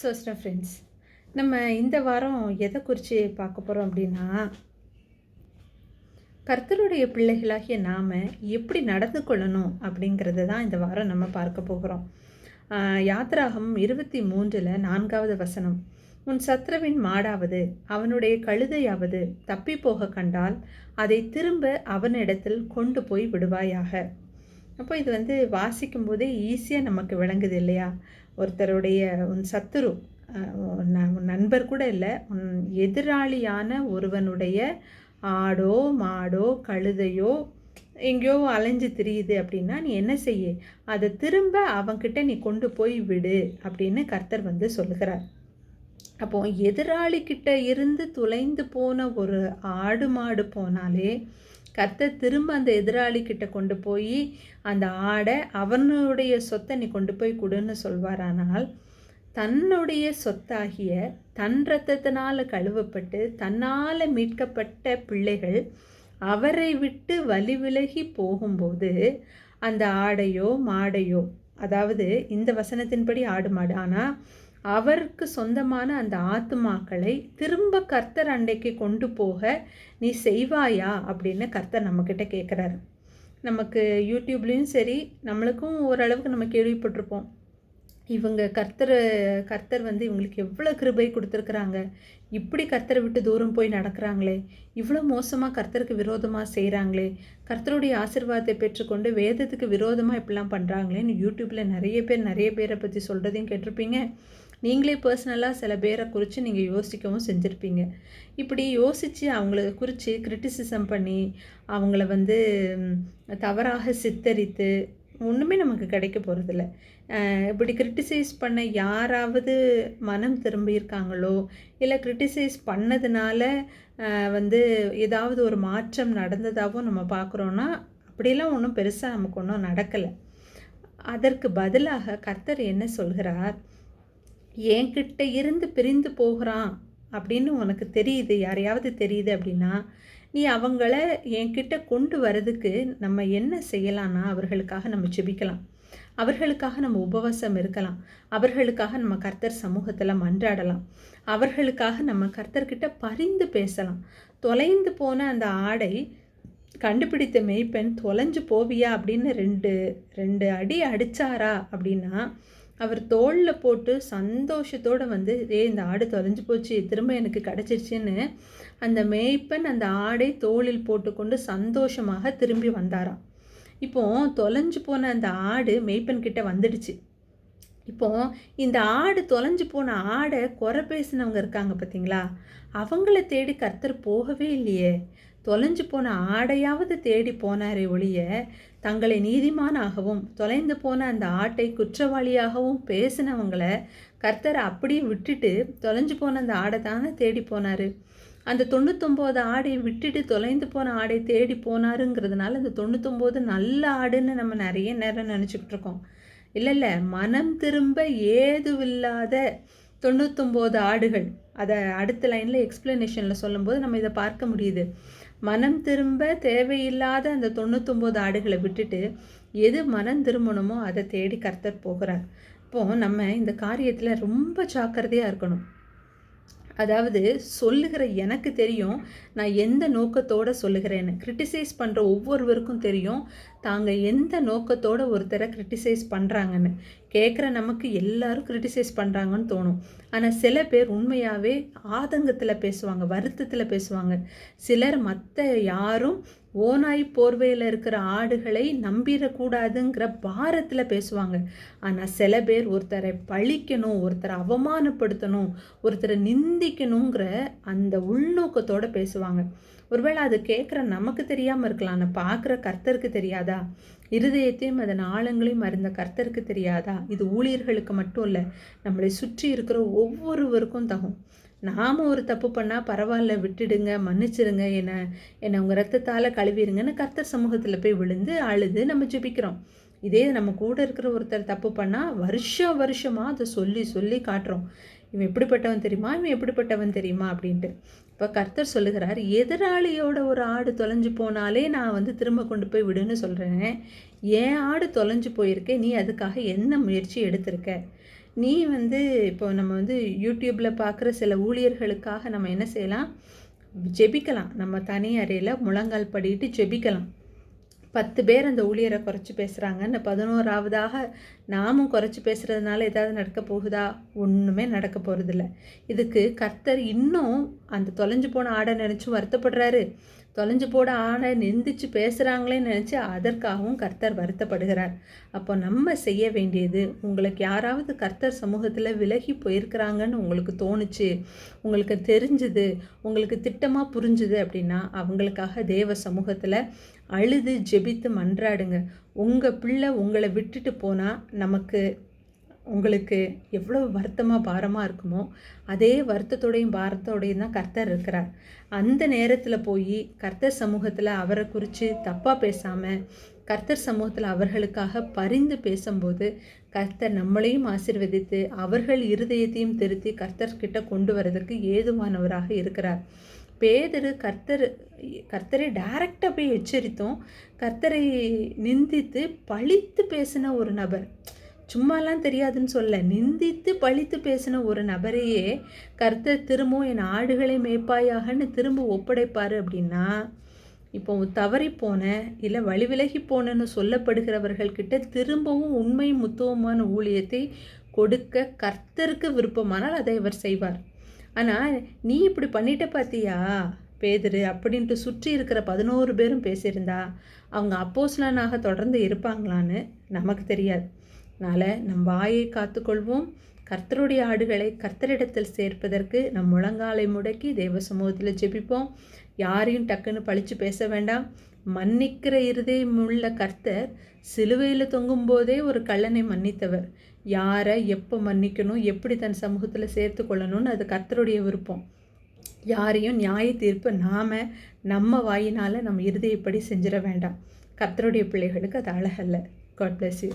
சோஸ்டா friends நம்ம இந்த வாரம் எதை குறித்து பார்க்க போகிறோம் அப்படின்னா கர்த்தருடைய பிள்ளைகளாகிய நாம் எப்படி நடந்து கொள்ளணும் அப்படிங்கிறத தான் இந்த வாரம் நம்ம பார்க்க போகிறோம். யாத்ராகம் இருபத்தி மூன்றில் நான்காவது வசனம். உன் சத்ருவின் மாடாவது அவனுடைய கழுதையாவது தப்பி போக கண்டால் அதை திரும்ப அவனிடத்தில் கொண்டு போய் விடுவாயாக. அப்போ இது வந்து வாசிக்கும் போதே ஈஸியாக நமக்கு விளங்குது இல்லையா? ஒருத்தருடைய உன் சத்துரு உன் ந- நண்பர் கூட இல்லை உன் எதிராளியான ஒருவனுடைய ஆடோ மாடோ கழுதையோ எங்கேயோ அலைஞ்சு திரியுது அப்படின்னா நீ என்ன செய்ய? அதை திரும்ப அவங்கிட்ட நீ கொண்டு போய் விடு அப்படின்னு கர்த்தர் வந்து சொல்கிறார் அப்போ எதிராளிக்கிட்ட இருந்து துளைந்து போன ஒரு ஆடு மாடு போனாலே கத்தை திரும்ப அந்த எதிராளி கிட்ட கொண்டு போய் அந்த ஆடை அவனுடைய சொத்தை நீ கொண்டு போய் கொடுன்னு சொல்வாரானால் தன்னுடைய சொத்தாகிய தன் ரத்தத்தினால் கழுவப்பட்டு தன்னால் மீட்கப்பட்ட பிள்ளைகள் அவரை விட்டு வழி விலகி போகும்போது அந்த ஆடையோ மாடையோ அதாவது இந்த வசனத்தின்படி ஆடு மாடு. ஆனால் அவருக்கு சொந்தமான அந்த ஆத்துமாக்களை திரும்ப கர்த்தர் அண்டைக்கு கொண்டு போக நீ செய்வாயா அப்படின்னு கர்த்தர் நம்மக்கிட்ட கேட்குறாரு நமக்கு யூடியூப்லேயும் சரி நம்மளுக்கும் ஓரளவுக்கு நம்ம கேள்விப்பட்டிருப்போம். இவங்க கர்த்தர் கர்த்தர் வந்து இவங்களுக்கு எவ்வளோ கிருபை கொடுத்துருக்குறாங்க. இப்படி கர்த்தரை விட்டு தூரம் போய் நடக்கிறாங்களே. இவ்வளோ மோசமாக கர்த்தருக்கு விரோதமாக செய்கிறாங்களே கர்த்தருடைய ஆசிர்வாதத்தை பெற்றுக்கொண்டு வேதத்துக்கு விரோதமாக இப்படிலாம் பண்ணுறாங்களேன்னு யூடியூப்பில் நிறைய பேர் நிறைய பேரை பற்றி சொல்கிறதையும் கேட்டிருப்பீங்க. நீங்களே பர்சனலாக சில பேரை குறித்து நீங்கள் யோசிக்கவும் செஞ்சுருப்பீங்க. இப்படி யோசித்து அவங்கள குறித்து கிரிட்டிசிசம் பண்ணி அவங்கள வந்து தவறாக சித்தரித்து ஒன்றுமே நமக்கு கிடைக்க போகிறதில்ல இப்படி கிரிட்டிசைஸ் பண்ண யாராவது மனம் திரும்பியிருக்காங்களோ இல்லை கிரிட்டிசைஸ் பண்ணதுனால வந்து ஏதாவது ஒரு மாற்றம் நடந்ததாகவும் நம்ம பார்க்குறோன்னா அப்படிலாம் ஒன்றும் பெருசாக நமக்கு ஒன்றும் நடக்கலை. அதற்கு பதிலாக கர்த்தர் என்ன சொல்கிறார்? என்கிட்ட இருந்து பிரிந்து போகிறான் அப்படின்னு உனக்கு தெரியுது யாரையாவது தெரியுது அப்படின்னா நீ அவங்கள என்கிட்ட கொண்டு வரதுக்கு நம்ம என்ன செய்யலாம்னா அவர்களுக்காக நம்ம ஜெபிக்கலாம். அவர்களுக்காக நம்ம உபவாசம் இருக்கலாம். அவர்களுக்காக நம்ம கர்த்தர் சமூகத்தில் மன்றாடலாம். அவர்களுக்காக நம்ம கர்த்தர்கிட்ட பரிந்து பேசலாம். தொலைந்து போன அந்த ஆடை கண்டுபிடித்த மெய்ப்பெண் தொலைஞ்சு போவியா அப்படின்னு ரெண்டு ரெண்டு அடி அடிச்சாரா அப்படின்னா அவர் தோளில் போட்டு சந்தோஷத்தோடு வந்து ஏ இந்த ஆடு தொலைஞ்சு போச்சு திரும்ப எனக்கு கிடச்சிருச்சுன்னு அந்த மேய்ப்பன் அந்த ஆடை தோளில் போட்டுக்கொண்டு சந்தோஷமாக திரும்பி வந்தாராம். இப்போ தொலைஞ்சு போன அந்த ஆடு மேய்ப்பன் கிட்ட வந்துடுச்சு. இப்போ இந்த ஆடு தொலைஞ்சு போன ஆடை குறை பேசினவங்க இருக்காங்க பார்த்தீங்களா அவங்கள தேடி கர்த்தர் போகவே இல்லையே. தொலைஞ்சு போன ஆடையாவது தேடி போனாரே ஒழிய தங்களை நீதிமானாகவும் தொலைந்து போன அந்த ஆட்டை குற்றவாளியாகவும் பேசினவங்கள கர்த்தர் அப்படியே விட்டுட்டு தொலைஞ்சு போன அந்த ஆடை தானே தேடி போனார். அந்த தொண்ணூத்தொம்போது ஆடை விட்டுட்டு தொலைந்து போன ஆடை தேடி போனாருங்கிறதுனால அந்த தொண்ணூத்தொம்போது நல்ல ஆடுன்னு நம்ம நிறைய நேரம் நினச்சிக்கிட்டு இருக்கோம். இல்லை இல்லை மனம் திரும்ப ஏதுவில்லாத தொண்ணூத்தொம்போது ஆடுகள். அதை அடுத்த லைனில் எக்ஸ்பிளனேஷனில் சொல்லும்போது நம்ம இதை பார்க்க முடியுது. மனம் திரும்ப தேவையில்லாத அந்த தொண்ணூத்தொம்போது ஆடுகளை விட்டுட்டு எது மனம் திரும்பணுமோ அதை தேடி கர்த்தர் போகிறார். இப்போது நம்ம இந்த காரியத்தில் ரொம்ப ஜாக்கிரதையாக இருக்கணும். அதாவது சொல்லுகிற எனக்கு தெரியும் நான் எந்த நோக்கத்தோடு சொல்லுகிறேன்னு. கிரிட்டிசைஸ் பண்ணுற ஒவ்வொருவருக்கும் தெரியும். தாங்க எந்த நோக்கத்தோடு ஒருத்தரை கிரிட்டிசைஸ் பண்ணுறாங்கன்னு கேட்குற நமக்கு எல்லாரும் கிரிட்டிசைஸ் பண்ணுறாங்கன்னு தோணும். ஆனால் சில பேர் உண்மையாகவே ஆதங்கத்தில் பேசுவாங்க வருத்தத்தில் பேசுவாங்க. சிலர் மற்ற யாரும் ஓனாய் போர்வையில் இருக்கிற ஆடுகளை நம்பிடக்கூடாதுங்கிற பாரத்தில் பேசுவாங்க. ஆனால் சில பேர் ஒருத்தரை பழிக்கணும் ஒருத்தரை அவமானப்படுத்தணும் ஒருத்தரை நிந்திக்கணுங்கிற அந்த உள்நோக்கத்தோடு பேசுவாங்க. ஒருவேளை அது கேட்குற நமக்கு தெரியாமல் இருக்கலாம். நான் பார்க்குற கர்த்தருக்கு தெரியாதா? இருதயத்தையும் அதன் ஆழங்களையும் அறிந்த கர்த்தருக்கு தெரியாதா? இது ஊழியர்களுக்கு மட்டும் இல்லை நம்மளை சுற்றி இருக்கிற ஒவ்வொருவருக்கும் தகும். நாம் ஒரு தப்பு பண்ணால் பரவாயில்ல விட்டுடுங்க மன்னிச்சிடுங்க என்னை என்னை உங்கள் ரத்தத்தால் கழுவிடுங்கன்னு கர்த்தர் சமூகத்தில் போய் விழுந்து அழுது நம்ம ஜெபிக்கிறோம். இதே நம்ம கூட இருக்கிற ஒருத்தர் தப்பு பண்ணால் வருஷம் வருஷமாக அதை சொல்லி சொல்லி காட்டுறோம். இவன் எப்படிப்பட்டவன் தெரியுமா? இவன் எப்படிப்பட்டவன் தெரியுமா? அப்படின்ட்டு. இப்போ கர்த்தர் சொல்லுகிறார் எதிராளியோட ஒரு ஆடு தொலைஞ்சு போனாலே நான் வந்து திரும்ப கொண்டு போய் விடுன்னு சொல்கிறேன் என் ஆடு தொலைஞ்சு போயிருக்கே? நீ அதுக்காக என்ன முயற்சி எடுத்திருக்க? நீ வந்து இப்போ நம்ம வந்து யூடியூப்பில் பார்க்குற சில ஊழியர்களுக்காக நம்ம என்ன செய்யலாம்? ஜெபிக்கலாம். நம்ம தனி அறையில் முழங்கால் படிட்டு ஜெபிக்கலாம். பத்து பேர் அந்த ஊழியரை குறைச்சி பேசுகிறாங்கன்னு பதினோராவதாக நாமும் குறைச்சி பேசுகிறதுனால ஏதாவது நடக்க போகுதா? ஒன்றுமே நடக்க போகிறதில்ல இதுக்கு கர்த்தர் இன்னும் அந்த தொலைஞ்சு போன ஆடை நினச்சி வருத்தப்படுறாரு. தொலைஞ்சு போட ஆளை நிந்திச்சு பேசுகிறாங்களேன்னு நினச்சி அதற்காகவும் கர்த்தர் வருத்தப்படுகிறார். அப்போ நம்ம செய்ய வேண்டியது உங்களுக்கு யாராவது கர்த்தர் சமூகத்தில் விலகி போயிருக்கிறாங்கன்னு உங்களுக்கு தோணுச்சு உங்களுக்கு தெரிஞ்சுது உங்களுக்கு திட்டமாக புரிஞ்சுது அப்படின்னா அவங்களுக்காக தேவ சமூகத்தில் அழுது ஜெபித்து மன்றாடுங்க. உங்கள் பிள்ளை உங்களை விட்டுட்டு போனால் நமக்கு உங்களுக்கு எவ்வளோ வருத்தமாக பாரமாக இருக்குமோ அதே வருத்தத்தோடையும் பாரத்தோடையும் தான் கர்த்தர் இருக்கிறார். அந்த நேரத்தில் போய் கர்த்தர் சமூகத்தில் அவரை குறித்து தப்பாக பேசாமல் கர்த்தர் சமூகத்தில் அவர்களுக்காக பரிந்து பேசும்போது கர்த்தர் நம்மளையும் ஆசிர்வதித்து அவர்கள் இருதயத்தையும் திருத்தி கர்த்தர்கிட்ட கொண்டு வரதுக்கு ஏதுவானவராக இருக்கிறார். பேதரு கர்த்தர் கர்த்தரை டைரக்டாக போய் எச்சரித்தோம் கர்த்தரை நிந்தித்து பழித்து பேசின ஒரு நபர். சும்மாலாம் தெரியாதுன்னு சொல்ல. நிந்தித்து பழித்து பேசின ஒரு நபரையே கர்த்தர் திரும்பவும் என் ஆடுகளை மேய்ப்பாயாகன்னு திரும்ப ஒப்படைப்பார் அப்படின்னா இப்போ தவறி போன இல்லை வழி விலகி போனன்னு சொல்லப்படுகிறவர்கள்கிட்ட திரும்பவும் உண்மை முத்துவமான ஊழியத்தை கொடுக்க கர்த்தருக்கு விருப்பமானால் அதை அவர் செய்வார். ஆனால் நீ இப்படி பண்ணிட்ட பார்த்தியா பேதரு அப்படின்ட்டு சுற்றி இருக்கிற பதினோரு பேரும் பேசியிருந்தா அவங்க அப்போஸ்லனாக தொடர்ந்து இருப்பாங்களான்னு நமக்கு தெரியாது. அதனால் நம் வாயை காத்துக்கொள்வோம். கர்த்தருடைய ஆடுகளை கர்த்தரிடத்தில் சேர்ப்பதற்கு நம் முழங்காலை முடக்கி தேவ சமூகத்தில் ஜெபிப்போம். யாரையும் டக்குன்னு பழித்து பேச வேண்டாம். மன்னிக்கிற இருதயம் உள்ள கர்த்தர் சிலுவையில் தொங்கும் போதே ஒரு கள்ளனை மன்னித்தவர். யாரை எப்போ மன்னிக்கணும் எப்படி தன் சமூகத்தில் சேர்த்து கொள்ளணும்னு அது கர்த்தருடைய விருப்பம். யாரையும் நியாய தீர்ப்பு நாம் நம்ம வாயினால் நம்ம இருதயப்படி செஞ்சிட வேண்டாம். கர்த்தருடைய பிள்ளைகளுக்கு அது அழகல்ல. God bless you